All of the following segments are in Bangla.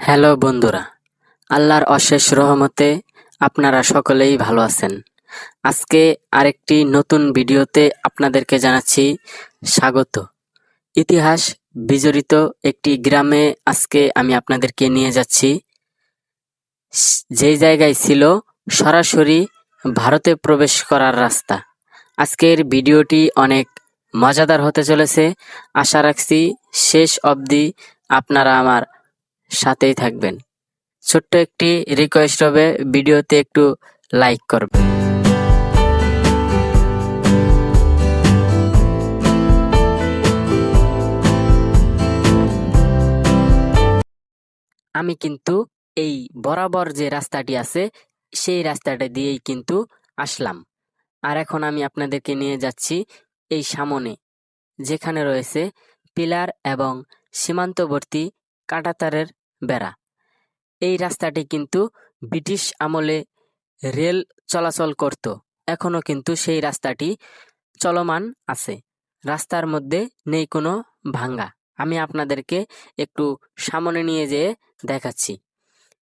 হ্যালো বন্ধুরা, আল্লাহর অশেষ রহমতে আপনারা সকলেই ভালো আছেন। আজকে আরেকটি নতুন ভিডিওতে আপনাদেরকে জানাচ্ছি স্বাগত। ইতিহাস বিজড়িত একটি গ্রামে আজকে আমি আপনাদেরকে নিয়ে যাচ্ছি। যেই জায়গায় ছিল সরাসরি ভারতে প্রবেশ করার রাস্তা। আজকের ভিডিওটি অনেক মজাদার হতে চলেছে। আশা রাখছি শেষ অবধি আপনারা আমার সাথেই থাকবেন। ছোট্ট একটি রিকোয়েস্ট হবে, ভিডিওতে একটু লাইক করবেন। আমি কিন্তু এই বরাবর যে রাস্তাটি আছে, সেই রাস্তাটা দিয়েই কিন্তু আসলাম। আর এখন আমি আপনাদেরকে নিয়ে যাচ্ছি এই সামনে, যেখানে রয়েছে পিলার এবং সীমান্তবর্তী কাঁটাতারের বেড়া। এই রাস্তাটি কিন্তু ব্রিটিশ আমলে রেল চলাচল করত। এখনও কিন্তু সেই রাস্তাটি চলমান আছে। রাস্তার মধ্যে নেই কোনো ভাঙ্গা। আমি আপনাদেরকে একটু সামনে নিয়ে যেয়ে দেখাচ্ছি।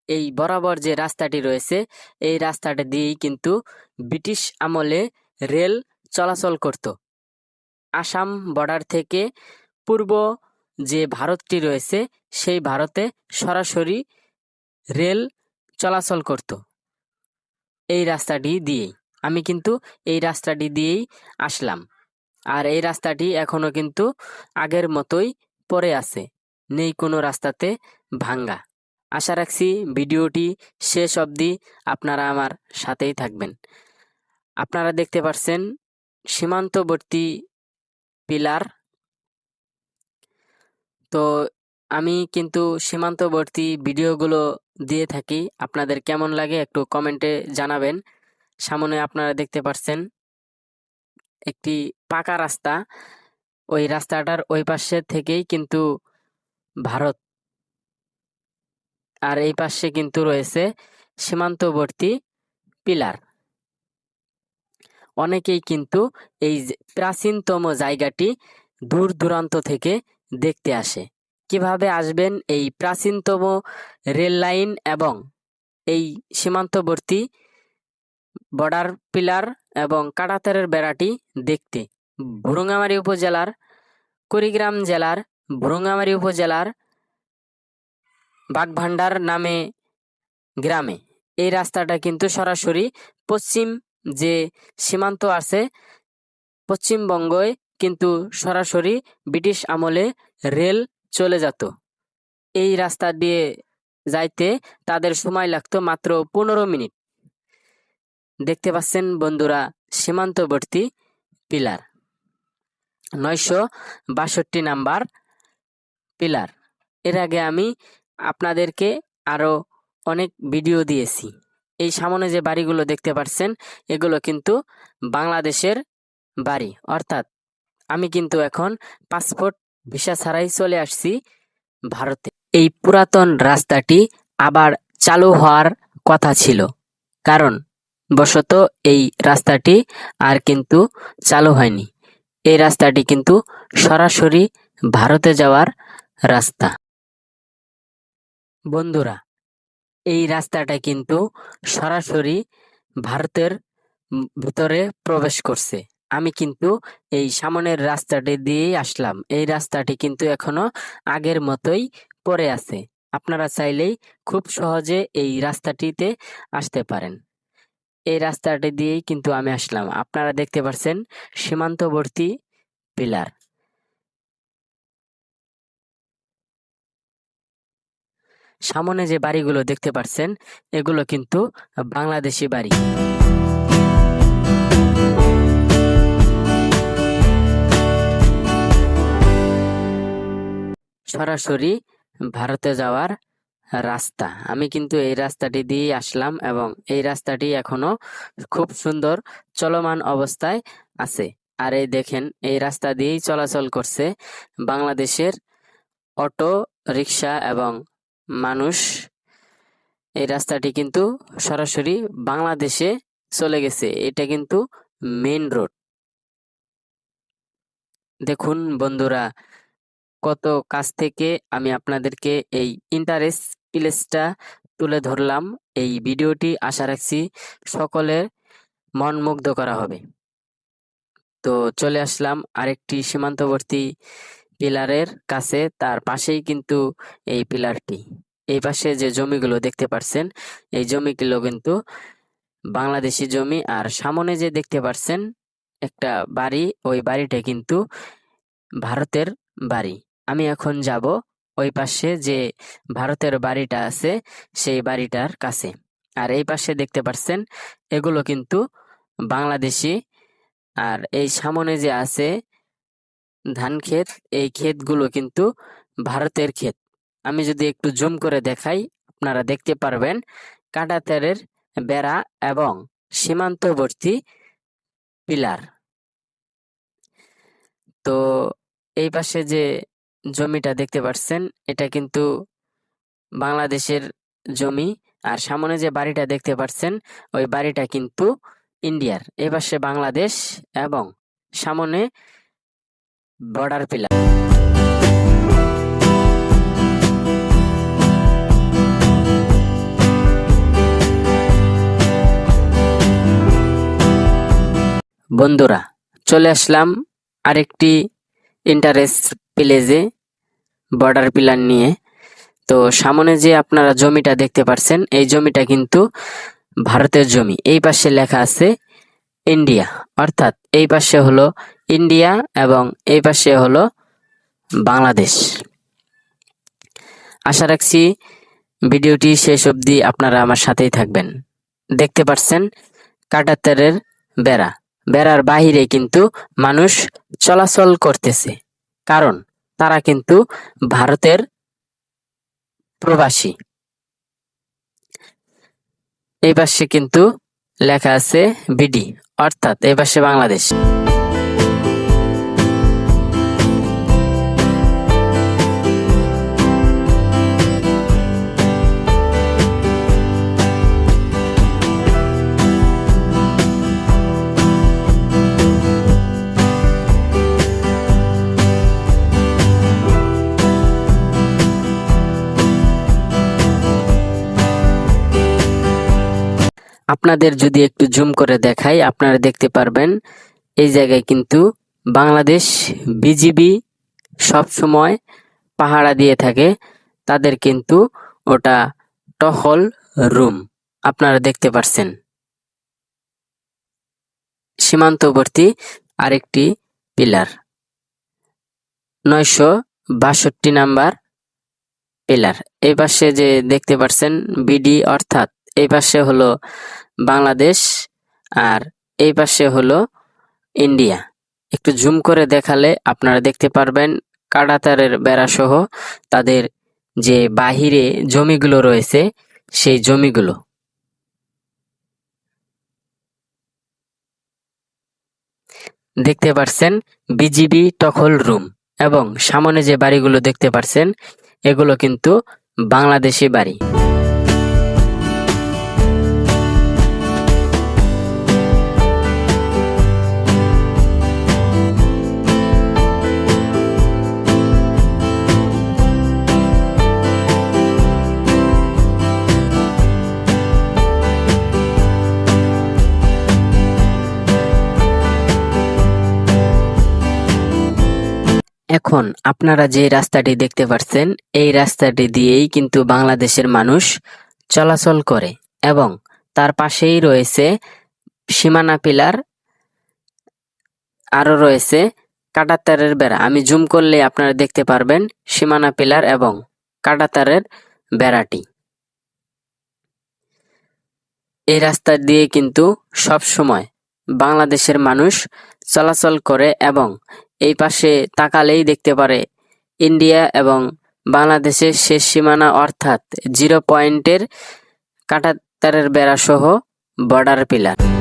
এই বরাবর যে রাস্তাটি রয়েছে, এই রাস্তাটা দিয়েই কিন্তু ব্রিটিশ আমলে রেল চলাচল করত। আসাম বর্ডার থেকে পূর্ব যে ভারতটি রয়েছে, সেই ভারতে সরাসরি রেল চলাচল করত। এই রাস্তাটি দিয়েই। আমি কিন্তু এই রাস্তাটি দিয়েই আসলাম। আর এই রাস্তাটি এখনও কিন্তু আগের মতোই পড়ে আছে। নেই কোনো রাস্তাতে ভাঙ্গা। আশা রাখছি ভিডিওটি শেষ অবধি আপনারা আমার সাথেই থাকবেন। আপনারা দেখতে পাচ্ছেন সীমান্তবর্তী পিলার তো আমি কিন্তু সীমান্তবর্তী ভিডিওগুলো দিয়ে থাকি। আপনাদের কেমন লাগে একটু কমেন্টে জানাবেন। সামনে আপনারা দেখতে পাচ্ছেন একটি পাকা রাস্তা। ওই রাস্তাটার ওই পাশে থেকেই কিন্তু ভারত। আর এই পাশে কিন্তু রয়েছে সীমান্তবর্তী পিলার। অনেকেই কিন্তু এই প্রাচীনতম জায়গাটি দূর দূরান্ত থেকে দেখতে আসে। কীভাবে আসবেন এই প্রাচীনতম রেল লাইন এবং এই সীমান্তবর্তী বর্ডার পিলার এবং কাটাতারের বেড়াটি দেখতে? ভুরুঙ্গামারী উপজেলার কুড়িগ্রাম জেলার ভুরুঙ্গামারী উপজেলার বাগভান্ডার নামে গ্রামে। এই রাস্তাটা কিন্তু সরাসরি পশ্চিম যে সীমান্ত আছে পশ্চিমবঙ্গে কিন্তু সরাসরি ব্রিটিশ আমলে রেল চলে যেত। এই রাস্তা দিয়ে যাইতে তাদের সময় লাগতো মাত্র পনেরো মিনিট। দেখতে পাচ্ছেন বন্ধুরা, সীমান্তবর্তী পিলার, নয়শো বাষট্টি নাম্বার পিলার। এর আগে আমি আপনাদেরকে আরও অনেক ভিডিও দিয়েছি। এই সামনে যে বাড়িগুলো দেখতে পাচ্ছেন, এগুলো কিন্তু বাংলাদেশের বাড়ি, অর্থাৎ আমি কিন্তু এখন পাসপোর্ট ভিসা ছাড়াই চলে আসছি ভারতে। এই পুরাতন রাস্তাটি আবার চালু হওয়ার কথা ছিল। কারণ বশত এই রাস্তাটি আর কিন্তু চালু হয়নি। এই রাস্তাটি কিন্তু সরাসরি ভারতে যাওয়ার রাস্তা। বন্ধুরা, এই রাস্তাটা কিন্তু সরাসরি ভারতের ভিতরে প্রবেশ করছে। আমি কিন্তু এই সামনের রাস্তাটি দিয়েই আসলাম। এই রাস্তাটি কিন্তু এখনও আগের মতোই পড়ে আছে। আপনারা চাইলেই খুব সহজে এই রাস্তাটিতে আসতে পারেন। এই রাস্তাটি দিয়েই কিন্তু আমি আসলাম। আপনারা দেখতে পাচ্ছেন সীমান্তবর্তী পিলার। সামনে যে বাড়িগুলো দেখতে পাচ্ছেন এগুলো কিন্তু বাংলাদেশি বাড়ি। সরাসরি ভারতে যাওয়ার রাস্তা। আমি কিন্তু এই রাস্তাটি দিয়ে আসলাম এবং এই রাস্তাটি এখনও খুব সুন্দর চলমান অবস্থায় আছে। আর এই দেখেন, এই রাস্তা দিয়েই চলাচল করছে বাংলাদেশের অটো রিক্সা এবং মানুষ। এই রাস্তাটি কিন্তু সরাসরি বাংলাদেশে চলে গেছে। এটা কিন্তু মেইন রোড। দেখুন বন্ধুরা কত কাছ থেকে আমি আপনাদেরকে এই ইন্টারেস্ট প্লেসটা তুলে ধরলাম, এই ভিডিওটি আশা রাখছি সকলের মন মুগ্ধ করা হবে। তো চলে আসলাম আরেকটি সীমান্তবর্তী পিলারের কাছে, তার পাশেই কিন্তু এই পিলারটি। এই পাশে যে জমিগুলো দেখতে পাচ্ছেন এই জমিগুলো কিন্তু বাংলাদেশি জমি, আর সামনে যে দেখতে পাচ্ছেন একটা বাড়ি, ওই বাড়িটা কিন্তু ভারতের বাড়ি। আমি এখন যাব ওই পাশে যে ভারতের বাড়িটা আছে, সেই বাড়িটার কাছে। আর এই পাশে দেখতে পাচ্ছেন এগুলো কিন্তু বাংলাদেশি। আর এই সামনে যে আছে ধান ক্ষেত, এই ক্ষেতগুলো কিন্তু ভারতের ক্ষেত। আমি যদি একটু জুম করে দেখাই, আপনারা দেখতে পারবেন কাঁটাতারের বেড়া এবং সীমান্তবর্তী পিলার। তো এই পাশে যে জমিটা দেখতে পাচ্ছেন এটা কিন্তু বাংলাদেশের জমি। আর সামনে যে বাড়িটা দেখতে পাচ্ছেন ওই বাড়িটা কিন্তু ইন্ডিয়ার। এই পাশে বাংলাদেশ এবং সামনে বর্ডার পিলার। বন্ধুরা, চলে আসলাম আরেকটি ইন্টারেস্ট প্লেজে বর্ডার পিলার নিয়ে। তো সামনে যে আপনারা জমিটা দেখতে পাচ্ছেন এই জমিটা কিন্তু ভারতের জমি। এই পাশে লেখা আছে ইন্ডিয়া। অর্থাৎ এই পাশে হলো ইন্ডিয়া এবং এই পাশে হলো বাংলাদেশ। আশা রাখছি ভিডিওটি শেষ অবধি আপনারা আমার সাথেই থাকবেন। দেখতে পাচ্ছেন কাটাতারের বেড়া। বেড়ার বাহিরে কিন্তু মানুষ চলাচল করতেছে। কারণ তারা কিন্তু ভারতের প্রবাসী। এই পাশে কিন্তু লেখা আছে বিডি অর্থাৎ এই পাশে বাংলাদেশ। আপনাদের যদি একটু জুম করে দেখাই, আপনারা দেখতে পারবেন, এই জায়গায় কিন্তু বাংলাদেশ বিজিবি সব সময় পাহারা দিয়ে থাকে। তাদের কিন্তু ওটা টহল রুম, আপনারা দেখতে পাচ্ছেন সীমান্তবর্তী আরেকটি পিলার, নয়শো বাষট্টি নাম্বার পিলার। এই পাশে যে দেখতে পাচ্ছেন বিডি অর্থাৎ, এই পাশে হলো বাংলাদেশ আর এই পাশে হলো ইন্ডিয়া। একটু জুম করে দেখালে আপনারা দেখতে পারবেন কাঁটাতারের বেড়া সহ তাদের যে বাহিরে জমিগুলো রয়েছে, সেই জমিগুলো। দেখতে পারছেন বিজিবি টখল রুম এবং সামনে যে বাড়িগুলো দেখতে পারছেন, এগুলো কিন্তু বাংলাদেশি বাড়ি। এখন আপনারা যে রাস্তাটি দেখতে পাচ্ছেন এই রাস্তাটি দিয়েই কিন্তু বাংলাদেশের মানুষ চলাচল করে এবং তার পাশেই রয়েছে সীমানা পিলার আরও রয়েছে কাঁটাতারের বেড়া। আমি জুম করলে আপনারা দেখতে পারবেন সীমানা পিলার এবং কাটাতারের বেড়াটি। এই রাস্তা দিয়ে কিন্তু সব সময় বাংলাদেশের মানুষ চলাচল করে এবং এই পাশে তাকালেই দেখতে পারে, ইন্ডিয়া এবং বাংলাদেশের শেষ সীমানা অর্থাৎ জিরো পয়েন্টের কাঁটাতারের বেড়াসহ বর্ডার পিলার।